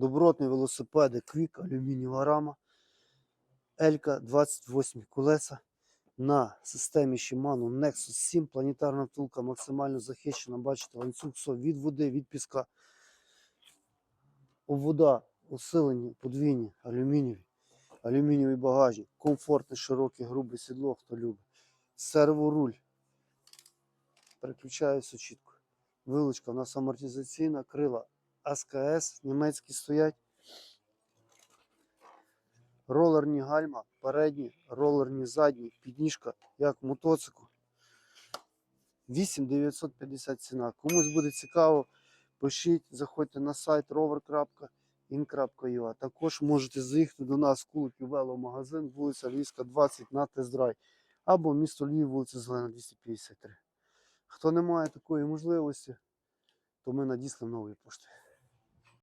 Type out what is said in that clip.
Добротні велосипеди Квік, алюмінієва рама. Елька 28 колеса на системі Shimano Nexus 7. Планетарна втулка максимально захищена. Бачите, ланцюг від води, від піска. Обвода усилені, подвійні, алюмінієві. Алюмінієвий багажник, комфортне, широке, грубе сідло, хто любить. Серворуль. Переключаю все чітко. Вилучка у нас амортизаційна, крила АСКС, німецькі стоять. Ролерні гальма, передні, ролерні задні, підніжка, як мотоцикл. 8950 ціна. Комусь буде цікаво, пишіть, заходьте на сайт rover.in.ua. Також можете заїхати до нас в Куликів веломагазин, вулиця Львівська, 20 на тест-драйв. Або місто Львів, вулиця Зелена, 253. Хто не має такої можливості, то ми надіслимо нової пошти.